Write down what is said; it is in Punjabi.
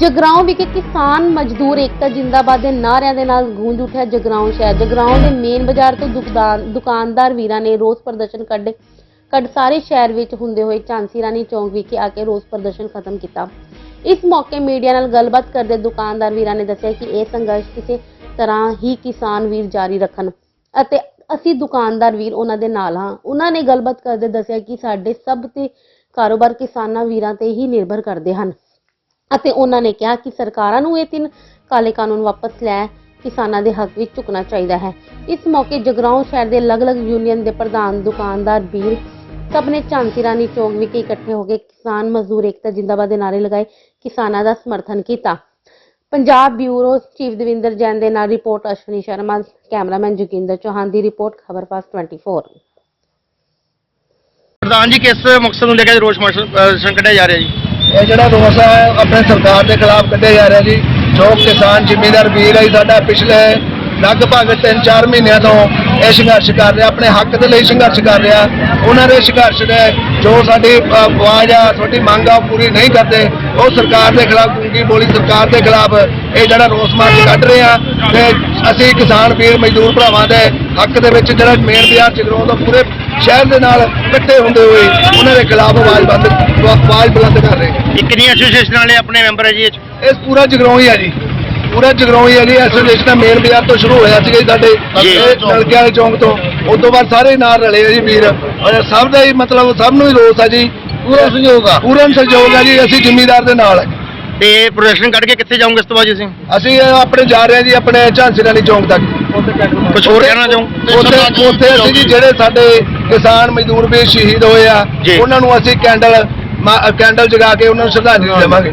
ਜਗਰਾਉਂ ਵਿਖੇ ਕਿਸਾਨ ਮਜ਼ਦੂਰ ਏਕਤਾ ਜਿੰਦਾਬਾਦ ਦੇ ਨਾਅਰਿਆਂ ਦੇ ਨਾਲ ਗੂੰਜ ਉੱਠਿਆ ਜਗਰਾਉਂ ਸ਼ਹਿਰ। ਜਗਰਾਉਂ ਦੇ ਮੇਨ ਬਾਜ਼ਾਰ ਤੋਂ ਦੁਕਾਨ ਦੁਕਾਨਦਾਰ ਵੀਰਾਂ ਨੇ ਰੋਸ ਪ੍ਰਦਰਸ਼ਨ ਕੱਢ। ਕੱਢ ਸਾਰੇ ਸ਼ਹਿਰ ਵਿੱਚ ਹੁੰਦੇ ਹੋਏ ਝਾਂਸੀ ਰਾਣੀ ਚੌਂਕ ਵਿਖੇ ਆ ਕੇ ਰੋਸ ਪ੍ਰਦਰਸ਼ਨ ਖਤਮ ਕੀਤਾ। ਇਸ ਮੌਕੇ ਮੀਡੀਆ ਨਾਲ ਗੱਲਬਾਤ ਕਰਦੇ ਦੁਕਾਨਦਾਰ ਵੀਰਾਂ ਨੇ ਦੱਸਿਆ ਕਿ ਇਹ ਸੰਘਰਸ਼ ਕਿਸੇ ਤਰ੍ਹਾਂ ਹੀ ਕਿਸਾਨ ਵੀਰ ਜਾਰੀ ਰੱਖਣ ਅਤੇ ਅਸੀਂ ਦੁਕਾਨਦਾਰ ਵੀਰ ਉਹਨਾਂ ਦੇ ਨਾਲ ਹਾਂ। ਉਹਨਾਂ ਨੇ ਗੱਲਬਾਤ ਕਰਦੇ ਦੱਸਿਆ ਕਿ ਸਾਡੇ ਸਭ ਤੇ ਕਾਰੋਬਾਰ ਕਿਸਾਨਾਂ ਵੀਰਾਂ ਤੇ ਹੀ ਨਿਰਭਰ ਕਰਦੇ ਹਨ। ਅਤੇ ਉਹਨਾਂ ਨੇ ਕਿਹਾ ਕਿ ਸਰਕਾਰਾਂ ਨੂੰ ਇਹ ਤਿੰਨ ਕਾਲੇ ਕਾਨੂੰਨ ਵਾਪਸ ਲੈ ਕਿਸਾਨਾਂ ਦੇ ਹੱਕ ਵਿੱਚ ਝੁਕਣਾ ਚਾਹੀਦਾ ਹੈ। ਇਸ ਮੌਕੇ ਜਗਰਾਉਂ ਸ਼ਹਿਰ ਦੇ ਅਲੱਗ-ਅਲੱਗ ਯੂਨੀਅਨ ਦੇ ਪ੍ਰਧਾਨ, ਦੁਕਾਨਦਾਰ ਵੀਰ ਸਭ ਨੇ ਝਾਂਸੀ ਰਾਣੀ ਚੌਂਕ ਵਿਖੇ ਇਕੱਠੇ ਹੋ ਕੇ ਕਿਸਾਨ ਮਜ਼ਦੂਰ ਏਕਤਾ ਜਿੰਦਾਬਾਦ ਦੇ ਨਾਅਰੇ ਲਗਾਏ, ਕਿਸਾਨਾਂ ਦਾ ਸਮਰਥਨ ਕੀਤਾ। ਪੰਜਾਬ ਬਿਊਰੋ ਚੀਫ ਦਵਿੰਦਰ ਜੈਨ ਦੇ ਨਾਲ ਰਿਪੋਰਟ, ਅਸ਼ਵਨੀ ਸ਼ਰਮਾ, ਕੈਮਰਾਮੈਨ ਜੋਗਿੰਦਰ ਚੌਹਾਨ ਦੀ ਰਿਪੋਰਟ ਖਬਰਪਾਸ 24 ਪ੍ਰਧਾਨ ਜੀ, ਕਿਸ ਮਕਸਦ ਨੂੰ ਲੈ ਕੇ ਰੋਸ ਮਾਰਸ਼ਨ ਕੱਢਿਆ ਜਾ ਰਿਹਾ ਜੀ? ਇਹ ਜਿਹੜਾ ਰੋਸ ਹੈ ਆਪਣੇ ਸਰਕਾਰ ਦੇ ਖਿਲਾਫ ਕੱਢਿਆ ਜਾ ਰਿਹਾ ਜੀ। ਜੋ ਕਿਸਾਨ ਜ਼ਿਮੀਂਦਾਰ ਵੀਰ ਹੈ ਜੀ, ਸਾਡਾ ਪਿਛਲੇ ਲਗਭਗ 3-4 ਮਹੀਨਿਆਂ ਤੋਂ ਇਹ ਸੰਘਰਸ਼ ਕਰ ਰਿਹਾ, ਆਪਣੇ ਹੱਕ ਦੇ ਲਈ ਸੰਘਰਸ਼ ਕਰ ਰਿਹਾ। ਉਹਨਾਂ ਦੇ ਸੰਘਰਸ਼ ਦੇ ਜੋ ਸਾਡੀ ਆਵਾਜ਼ ਆ, ਤੁਹਾਡੀ ਮੰਗ ਆ, ਉਹ ਪੂਰੀ ਨਹੀਂ ਕਰਦੇ। ਉਹ ਸਰਕਾਰ ਦੇ ਖਿਲਾਫ ਗੂੰਗੀ ਬੋਲੀ, ਸਰਕਾਰ ਦੇ ਖਿਲਾਫ ਇਹ ਜਿਹੜਾ ਰੋਸ ਮਾਰਚ ਕੱਢ ਰਹੇ ਆ, ਤੇ ਅਸੀਂ ਕਿਸਾਨ ਵੀਰ, ਮਜ਼ਦੂਰ ਭਰਾਵਾਂ ਦੇ ਹੱਕ ਦੇ ਵਿੱਚ ਜਿਹੜਾ ਮੇਨ ਬਾਜ਼ਾਰ ਜਗਰਾਉਂ ਦਾ ਪੂਰੇ ਸ਼ਹਿਰ ਦੇ ਨਾਲ ਇਕੱਠੇ ਹੁੰਦੇ ਹੋਏ ਉਹਨਾਂ ਦੇ ਖਿਲਾਫ ਆਵਾਜ਼ ਬੰਦ ਆਵਾਜ਼ ਬੁਲੰਦ ਕਰ ਰਹੇ ਇਹ ਕਿੰਨੀਆਂ ਐਸੋਸੀਏਸ਼ਨ ਵਾਲੇ ਆਪਣੇ ਮੈਂਬਰ ਹੈ ਜੀ ਇਹ 'ਚ? ਇਹ ਪੂਰਾ ਜਗਰਾਉਂ ਹੀ ਆ ਜੀ। ਪੂਰਾ ਜਗਰਾਉਂ ਹੀ ਆ ਜੀ। ਐਸੋਸੀਏਸ਼ਨ ਦਾ ਮੇਨ ਬਾਜ਼ਾਰ ਤੋਂ ਸ਼ੁਰੂ ਹੋਇਆ ਸੀਗਾ ਜੀ ਸਾਡੇ ਜੀ। ਇਹ ਨਲਕੇ ਵਾਲੇ ਚੌਂਕ ਤੋਂ। ਉਸ ਤੋਂ ਬਾਅਦ ਸਾਰੇ ਨਾਲ ਰਲੇ ਆ ਜੀ ਵੀਰ। ਔਰ ਸਭ ਦਾ ਹੀ ਮਤਲਬ ਸਭ ਨੂੰ ਹੀ ਰੋਸ ਆ ਜੀ। ਪੂਰਾ ਸਹਿਯੋਗ ਆ। ਪੂਰਾ ਸਹਿਯੋਗ ਆ ਜੀ। ਅਸੀਂ ਜ਼ਿਮੀਦਾਰ ਦੇ ਨਾਲ। ਆ ਤੇ ਪ੍ਰੋਡਕਸ਼ਨ ਕੱਢ ਕੇ ਕਿੱਥੇ ਜਾਓਗੇ ਇਸ ਤੋਂ ਬਾਅਦ ਜੀ ਅਸੀਂ ਇਹ ਆਪਣੇ ਜਾ ਰਹੇ ਹਾਂ ਜੀ ਆਪਣੇ ਝਾਂਸੀ ਰਾਣੀ ਚੌਂਕ ਤੱਕ। ਕੁਝ ਹੋਰ ਕਹਿਣਾ ਚਾਹੋ? ਉੱਥੇ ਉੱਥੇ ਅਸੀਂ ਜੀ ਜਿਹੜੇ ਸਾਡੇ ਕਿਸਾਨ ਮਜ਼ਦੂਰ ਵੀ ਸ਼ਹੀਦ ਹੋਏ ਆ। ਉਹਨਾਂ ਨੂੰ ਅਸੀਂ ਕੈਂਡਲ ਕੈਂਡਲ ਜਗਾ ਕੇ ਉਹਨਾਂ ਨੂੰ ਸ਼ਰਧਾਂਜਲੀ ਦੇਵਾਂਗੇ।